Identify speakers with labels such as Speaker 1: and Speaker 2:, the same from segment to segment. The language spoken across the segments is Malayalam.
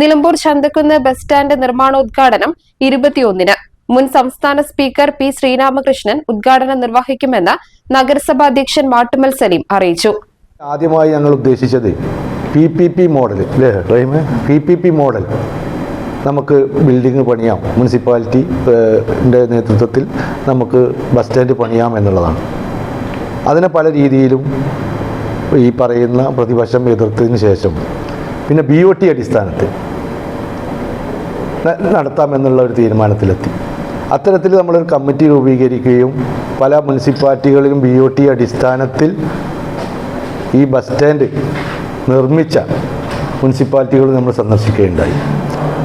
Speaker 1: Nilambur Chanthakkunnu bus stand നിർമ്മാണോദ്ഘാടനം ഇരുപത്തിയൊന്നിന്. മുൻ സംസ്ഥാന സ്പീക്കർ പി ശ്രീരാമകൃഷ്ണൻ ഉദ്ഘാടനം നിർവഹിക്കുമെന്ന് നഗരസഭാ അധ്യക്ഷൻ മാട്ടുമൽ സലീം അറിയിച്ചു.
Speaker 2: ആദ്യമായി ഞങ്ങൾ ഉദ്ദേശിച്ചത് P P P model P P P model നമുക്ക് ബിൽഡിംഗ് പണിയാം. മുനിസിപ്പാലിറ്റി നേതൃത്വത്തിൽ നമുക്ക് ബസ് സ്റ്റാൻഡ് പണിയാം എന്നുള്ളതാണ്. അതിനെ പല രീതിയിലും ഈ പറയുന്ന പ്രതിപക്ഷം എതിർത്തതിന് ശേഷം പിന്നെ ബി ഒ ടി അടിസ്ഥാനത്തിൽ നടത്താമെന്നുള്ള ഒരു തീരുമാനത്തിലെത്തി. അത്തരത്തിൽ നമ്മളൊരു കമ്മിറ്റി രൂപീകരിക്കുകയും പല മുനിസിപ്പാലിറ്റികളിലും ബി ഒ ടി അടിസ്ഥാനത്തിൽ ഈ ബസ് സ്റ്റാൻഡ് നിർമ്മിച്ച മുനിസിപ്പാലിറ്റികൾ നമ്മൾ സന്ദർശിക്കുകയുണ്ടായി.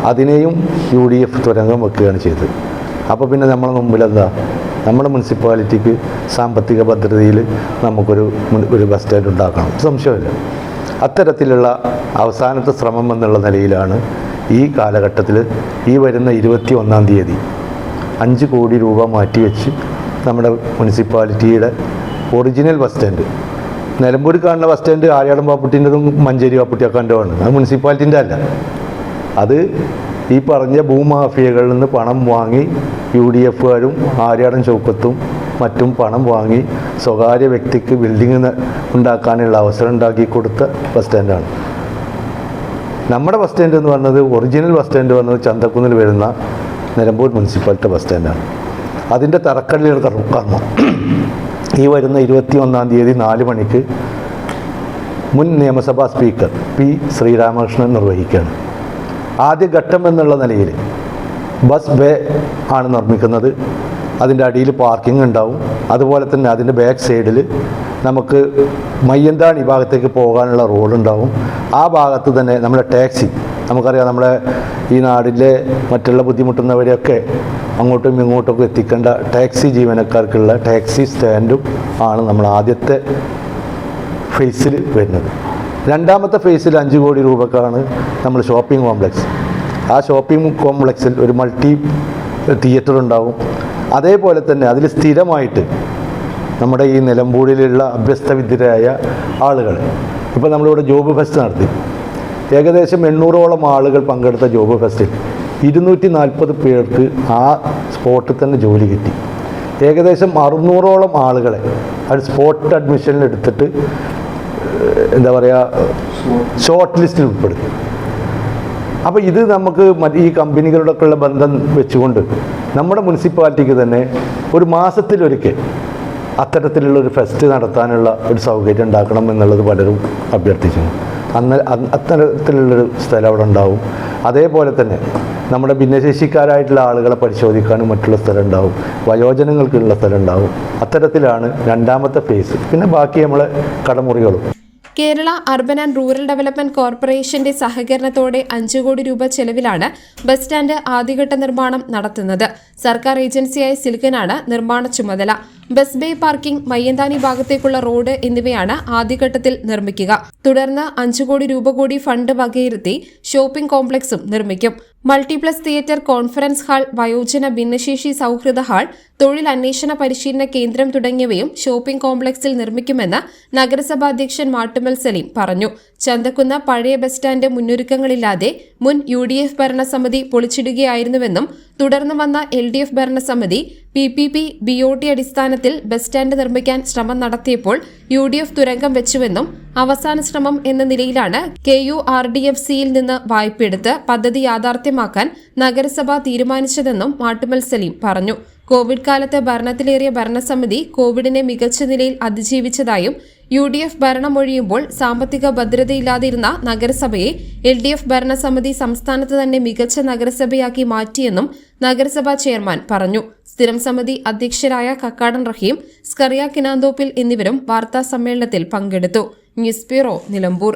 Speaker 2: അതിനെയും യു ഡി എഫ് തുരങ്കം വെക്കുകയാണ് ചെയ്തത്. അപ്പോൾ പിന്നെ നമ്മളെ മുമ്പിൽ എന്താ നമ്മുടെ മുനിസിപ്പാലിറ്റിക്ക് സാമ്പത്തിക ഭദ്രതയിൽ നമുക്കൊരു ഒരു ബസ് സ്റ്റാൻഡ് ഉണ്ടാക്കണം. സംശയമില്ല. അത്തരത്തിലുള്ള അവസാനത്തെ ശ്രമം എന്നുള്ള നിലയിലാണ് ഈ കാലഘട്ടത്തിൽ ഈ വരുന്ന ഇരുപത്തി ഒന്നാം തീയതി അഞ്ച് കോടി രൂപ മാറ്റിവെച്ച് നമ്മുടെ മുനിസിപ്പാലിറ്റിയുടെ ഒറിജിനൽ ബസ് സ്റ്റാൻഡ്. നിലമ്പൂർ കാണുന്ന ബസ് സ്റ്റാൻഡ് ആര്യാടം പാപ്പുട്ടിന്റെതും മഞ്ചേരി പാപ്പുട്ടിയാക്കാന്റെതുമാണ് അത് മുനിസിപ്പാലിറ്റിന്റെ അല്ല. അത് ഈ പറഞ്ഞ ഭൂമാഫിയകളിൽ നിന്ന് പണം വാങ്ങി യു ഡി എഫുകാരും ആര്യാടൻ ചൗക്കത്തും മറ്റും പണം വാങ്ങി സ്വകാര്യ വ്യക്തിക്ക് ബിൽഡിംഗ് ഉണ്ടാക്കാനുള്ള അവസരം ഉണ്ടാക്കി കൊടുത്ത ബസ് സ്റ്റാൻഡാണ് നമ്മുടെ ബസ് സ്റ്റാൻഡ് എന്ന് പറഞ്ഞത് ഒറിജിനൽ ബസ് സ്റ്റാൻഡ് പറഞ്ഞത് ചന്തക്കുന്നിൽ വരുന്ന നിലമ്പൂർ മുനിസിപ്പാലിറ്റി ബസ് സ്റ്റാൻഡാണ് അതിന്റെ തറക്കല്ലിൽ കർമ്മം ഈ വരുന്ന ഇരുപത്തി ഒന്നാം തീയതി നാല് മണിക്ക് മുൻ നിയമസഭാ സ്പീക്കർ പി ശ്രീരാമകൃഷ്ണൻ നിർവഹിക്കുകയാണ്. ആദ്യ ഘട്ടം എന്നുള്ള നിലയിൽ ബസ് ബേ ആണ് നിർമ്മിക്കുന്നത്. അതിന്റെ അടിയിൽ പാർക്കിംഗ് ഉണ്ടാവും. അതുപോലെ തന്നെ അതിന്റെ ബാക്ക് സൈഡിൽ നമുക്ക് മയ്യന്താണി ഭാഗത്തേക്ക് പോകാനുള്ള റോഡ് ഉണ്ടാവും. ആ ഭാഗത്ത് തന്നെ നമ്മുടെ ടാക്സി നമുക്കറിയാം നമ്മുടെ ഈ നാടിലെ മറ്റുള്ള ബുദ്ധിമുട്ടുന്നവരെയൊക്കെ അങ്ങോട്ടും ഇങ്ങോട്ടൊക്കെ എത്തിക്കേണ്ട ടാക്സി ജീവനക്കാർക്കുള്ള ടാക്സി സ്റ്റാൻഡും ആണ് നമ്മൾ ആദ്യത്തെ ഫേസിൽ വരുന്നത്. രണ്ടാമത്തെ ഫേസിൽ അഞ്ച് കോടി രൂപക്കാണ് നമ്മൾ ഷോപ്പിംഗ് കോംപ്ലക്സ് ആ ഷോപ്പിംഗ് കോംപ്ലക്സിൽ ഒരു മൾട്ടി തിയേറ്റർ ഉണ്ടാവും അതേപോലെ തന്നെ അതിൽ സ്ഥിരമായിട്ട് നമ്മുടെ ഈ നിലമ്പൂരിലുള്ള അഭ്യസ്തവിദ്യരായ ആളുകൾ ഇപ്പോൾ നമ്മളിവിടെ ജോബ് ഫെസ്റ്റ് നടത്തി. ഏകദേശം എണ്ണൂറോളം ആളുകൾ പങ്കെടുത്ത ജോബ് ഫെസ്റ്റിൽ ഇരുന്നൂറ്റി നാൽപ്പത് പേർക്ക് ആ സ്പോട്ടിൽ തന്നെ ജോലി കിട്ടി. ഏകദേശം അറുന്നൂറോളം ആളുകളെ അത് സ്പോട്ട് അഡ്മിഷനിൽ എടുത്തിട്ട് എന്താ പറയുക ഷോർട്ട് ലിസ്റ്റിൽ ഉൾപ്പെടുത്തി. അപ്പോൾ ഇത് നമുക്ക് ഈ കമ്പനികളോടൊക്കെയുള്ള ബന്ധം വെച്ചുകൊണ്ട് നമ്മുടെ മുനിസിപ്പാലിറ്റിക്ക് തന്നെ ഒരു മാസത്തിലൊരിക്കൽ അത്തരത്തിലുള്ള ഒരു ഫെസ്റ്റ് നടത്താനുള്ള ഒരു സൗകര്യം ഉണ്ടാക്കണം എന്നുള്ളത് പലരും അഭ്യർത്ഥിച്ചു അന്ന് അത്തരത്തിലുള്ളൊരു സ്ഥലം അവിടെ ഉണ്ടാവും. അതേപോലെ തന്നെ നമ്മുടെ ഭിന്നശേഷിക്കാരായിട്ടുള്ള ആളുകളെ പരിശോധിക്കാനും മറ്റുള്ള സ്ഥലം ഉണ്ടാവും. വയോജനങ്ങൾക്കുള്ള സ്ഥലം ഉണ്ടാവും. അത്തരത്തിലാണ് രണ്ടാമത്തെ ഫേസ് പിന്നെ ബാക്കി നമ്മളെ കടമുറികളും.
Speaker 1: Kerala urban and rural development കോർപ്പറേഷന്റെ സഹകരണത്തോടെ അഞ്ചു കോടി രൂപ ചെലവിലാണ് ബസ് സ്റ്റാൻഡ് ആദ്യഘട്ട നിർമ്മാണം നടത്തുന്നത്. സർക്കാർ ഏജൻസിയായ സിൽക്കനാണ് നിർമ്മാണ ചുമതല. ബസ് ബേ പാർക്കിംഗ് മയ്യന്താനി ഭാഗത്തേക്കുള്ള റോഡ് എന്നിവയാണ് ആദ്യഘട്ടത്തിൽ നിർമ്മിക്കുക. തുടർന്ന് അഞ്ചു കോടി രൂപ കൂടി ഫണ്ട് വകയിരുത്തി ഷോപ്പിംഗ് കോംപ്ലക്സും നിർമ്മിക്കും. മൾട്ടിപ്ലസ് തിയേറ്റർ കോൺഫറൻസ് ഹാൾ വയോജന ഭിന്നശേഷി സൗഹൃദ ഹാൾ തൊഴിൽ അന്വേഷണ പരിശീലന കേന്ദ്രം തുടങ്ങിയവയും ഷോപ്പിംഗ് കോംപ്ലക്സിൽ നിർമ്മിക്കുമെന്ന് നഗരസഭാ അധ്യക്ഷൻ മാട്ടുമൽ സലീം പറഞ്ഞു. ചന്തക്കുന്ന പഴയ ബസ് സ്റ്റാൻഡ് മുന്നൊരുക്കങ്ങളില്ലാതെ മുൻ യു ഡി എഫ് ഭരണസമിതി പൊളിച്ചിടുകയായിരുന്നുവെന്നും തുടർന്ന് വന്ന എൽ ഡി എഫ് ഭരണസമിതി P P P B O T അടിസ്ഥാനത്തിൽ ബസ് സ്റ്റാൻഡ് നിർമ്മിക്കാൻ ശ്രമം നടത്തിയപ്പോൾ യു ഡി എഫ് തുരങ്കം വെച്ചുവെന്നും അവസാന ശ്രമം എന്ന നിലയിലാണ് K U R D F സിയിൽ നിന്ന് വായ്പയെടുത്ത് പദ്ധതി യാഥാർത്ഥ്യമാക്കാൻ നഗരസഭ തീരുമാനിച്ചതെന്നും മാട്ടുമൽ സലീം പറഞ്ഞു. കോവിഡ് കാലത്തെ ഭരണത്തിലേറിയ ഭരണസമിതി കോവിഡിനെ മികച്ച നിലയിൽ അതിജീവിച്ചതായും യു ഡി എഫ് ഭരണമൊഴിയുമ്പോൾ സാമ്പത്തിക ഭദ്രതയില്ലാതിരുന്ന നഗരസഭയെ എൽ ഡി എഫ് ഭരണസമിതി സംസ്ഥാനത്ത് തന്നെ മികച്ച നഗരസഭയാക്കി മാറ്റിയെന്നും നഗരസഭാ ചെയർമാൻ പറഞ്ഞു. സ്ഥിരം സമിതി അധ്യക്ഷരായ കക്കാടൻ റഹീം സ്കറിയ കിനാന്തോപ്പിൽ എന്നിവരും വാർത്താ സമ്മേളനത്തിൽ പങ്കെടുത്തു. News bureau Nilambur.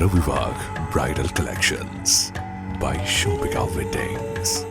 Speaker 3: Vivag Bridal Collections by Shobika Weddings.